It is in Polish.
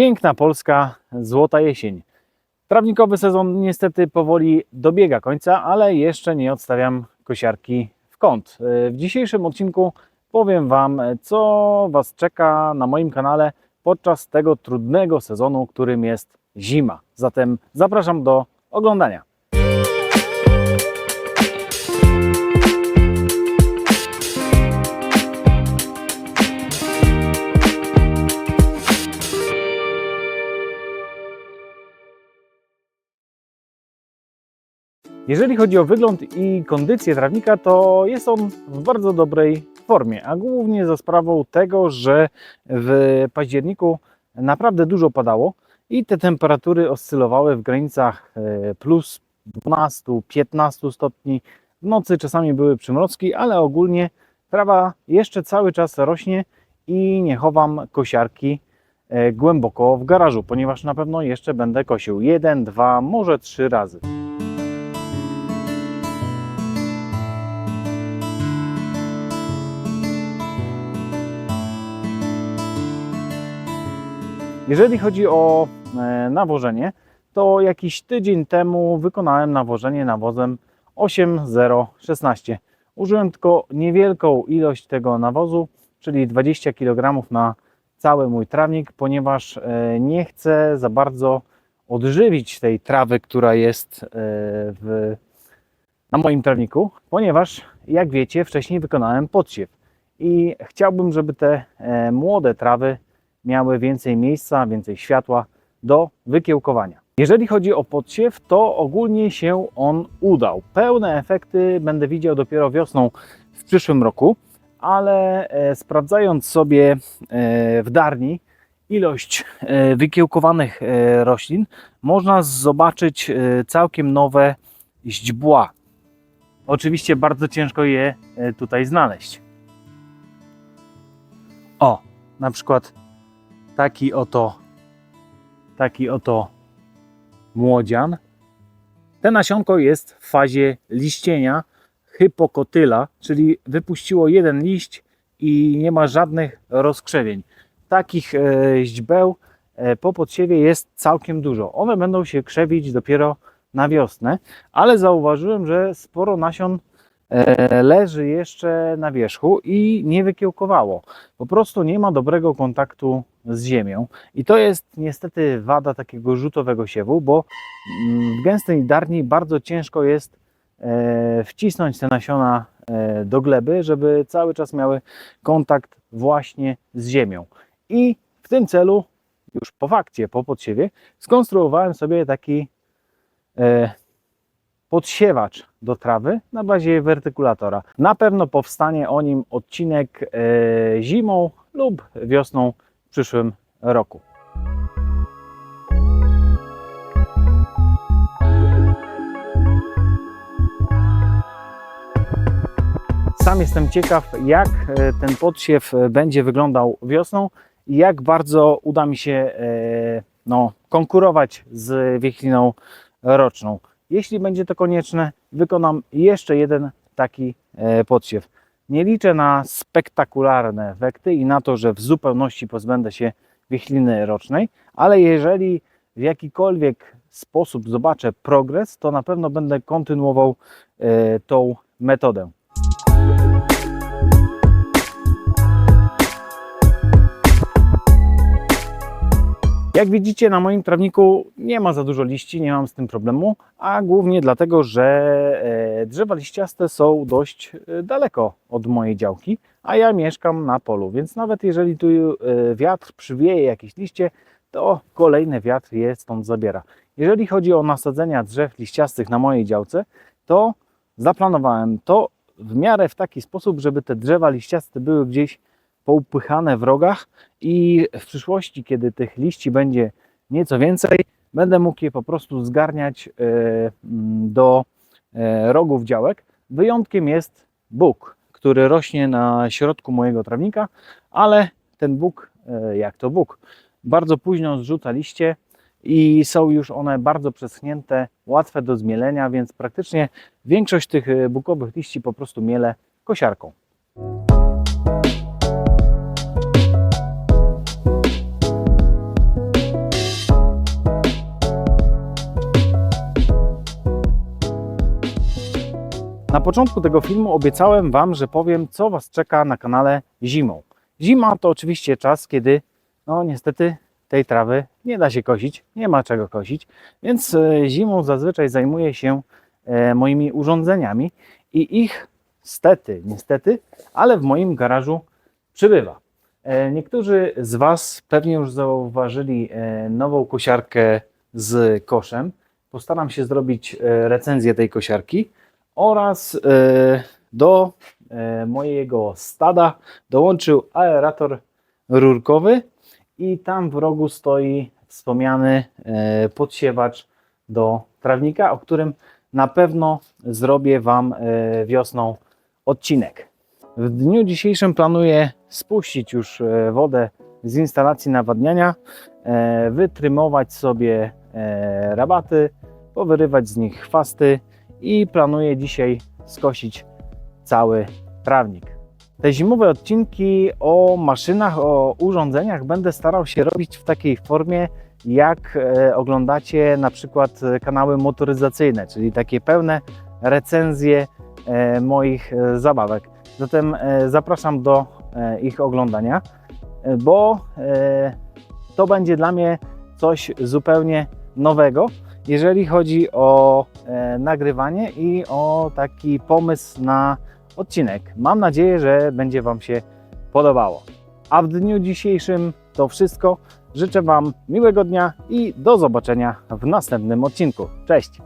Piękna polska złota jesień. Trawnikowy sezon niestety powoli dobiega końca, ale jeszcze nie odstawiam kosiarki w kąt. W dzisiejszym odcinku powiem Wam, co Was czeka na moim kanale podczas tego trudnego sezonu, którym jest zima. Zatem zapraszam do oglądania. Jeżeli chodzi o wygląd i kondycję trawnika, to jest on w bardzo dobrej formie, a głównie za sprawą tego, że w październiku naprawdę dużo padało i te temperatury oscylowały w granicach e, plus 12-15 stopni. W nocy czasami były przymrozki, ale ogólnie trawa jeszcze cały czas rośnie i nie chowam kosiarki e, głęboko w garażu, ponieważ na pewno jeszcze będę kosił jeden, dwa, może trzy razy. Jeżeli chodzi o e, nawożenie, to jakiś tydzień temu wykonałem nawożenie nawozem 8016. Użyłem tylko niewielką ilość tego nawozu, czyli 20 kg na cały mój trawnik, ponieważ e, nie chcę za bardzo odżywić tej trawy, która jest e, w, na moim trawniku, ponieważ jak wiecie, wcześniej wykonałem podsiew i chciałbym, żeby te młode trawy miały więcej miejsca, więcej światła do wykiełkowania. Jeżeli chodzi o podsiew, to ogólnie się on udał. Pełne efekty będę widział dopiero wiosną w przyszłym roku, ale e, sprawdzając sobie e, w darni ilość e, wykiełkowanych roślin, można zobaczyć całkiem nowe źdźbła. Oczywiście bardzo ciężko je tutaj znaleźć. O, na przykład taki oto taki oto młodzian. Te nasionko jest w fazie liścienia hypokotyla, czyli wypuściło jeden liść i nie ma żadnych rozkrzewień. Takich e, źdźbeł e, po podsiewie jest całkiem dużo. One będą się krzewić dopiero na wiosnę, ale zauważyłem, że sporo nasion leży jeszcze na wierzchu i nie wykiełkowało. Po prostu nie ma dobrego kontaktu z ziemią. I to jest niestety wada takiego rzutowego siewu, bo mm, w gęstej darni bardzo ciężko jest e, wcisnąć te nasiona e, do gleby, żeby cały czas miały kontakt właśnie z ziemią. I w tym celu, już po fakcie, po podsiewie, skonstruowałem sobie taki e, podsiewacz do trawy na bazie wertykulatora. Na pewno powstanie o nim odcinek zimą lub wiosną w przyszłym roku. Sam jestem ciekaw, jak e, ten podsiew e, będzie wyglądał wiosną i jak bardzo uda mi się e, no, konkurować z wiechliną roczną. Jeśli będzie to konieczne, wykonam jeszcze jeden taki podsiew. Nie liczę na spektakularne efekty i na to, że w zupełności pozbędę się wiechliny rocznej, ale jeżeli w jakikolwiek sposób zobaczę progres, to na pewno będę kontynuował e, tą metodę. Jak widzicie na moim trawniku nie ma za dużo liści, nie mam z tym problemu, a głównie dlatego, że e, drzewa liściaste są dość e, daleko od mojej działki, a ja mieszkam na polu, więc nawet jeżeli tu e, wiatr przywieje jakieś liście, to kolejny wiatr je stąd zabiera. Jeżeli chodzi o nasadzenia drzew liściastych na mojej działce, to zaplanowałem to w miarę w taki sposób, żeby te drzewa liściaste były gdzieś poupychane w rogach i w przyszłości, kiedy tych liści będzie nieco więcej, będę mógł je po prostu zgarniać e, mm, do e, rogów działek. Wyjątkiem jest bóg, który rośnie na środku mojego trawnika, ale ten bóg, e, jak to bóg, bardzo późno zrzuca liście i są już one bardzo przeschnięte, łatwe do zmielenia, więc praktycznie większość tych bukowych liści po prostu mielę kosiarką. Na początku tego filmu obiecałem Wam, że powiem, co Was czeka na kanale zimą. Zima to oczywiście czas, kiedy, no niestety, tej trawy nie da się kosić, nie ma czego kosić, więc e, zimą zazwyczaj zajmuję się e, moimi urządzeniami i ich stety, niestety, ale w moim garażu przybywa. E, Niektórzy z Was pewnie już zauważyli nową kosiarkę z koszem. Postaram się zrobić recenzję tej kosiarki oraz e, do e, mojego stada dołączył aerator rurkowy i tam w rogu stoi wspomniany e, podsiewacz do trawnika, o którym na pewno zrobię Wam wiosną odcinek. W dniu dzisiejszym planuję spuścić już wodę z instalacji nawadniania, wytrymować sobie rabaty, powyrywać z nich chwasty i planuję dzisiaj skosić cały trawnik. Te zimowe odcinki o maszynach, o urządzeniach będę starał się robić w takiej formie, jak e, oglądacie na przykład e, kanały motoryzacyjne, czyli takie pełne recenzje e, moich zabawek. Zatem zapraszam do ich oglądania, bo to będzie dla mnie coś zupełnie nowego, jeżeli chodzi o e, nagrywanie i o taki pomysł na odcinek. Mam nadzieję, że będzie Wam się podobało. A w dniu dzisiejszym to wszystko. Życzę Wam miłego dnia i do zobaczenia w następnym odcinku. Cześć!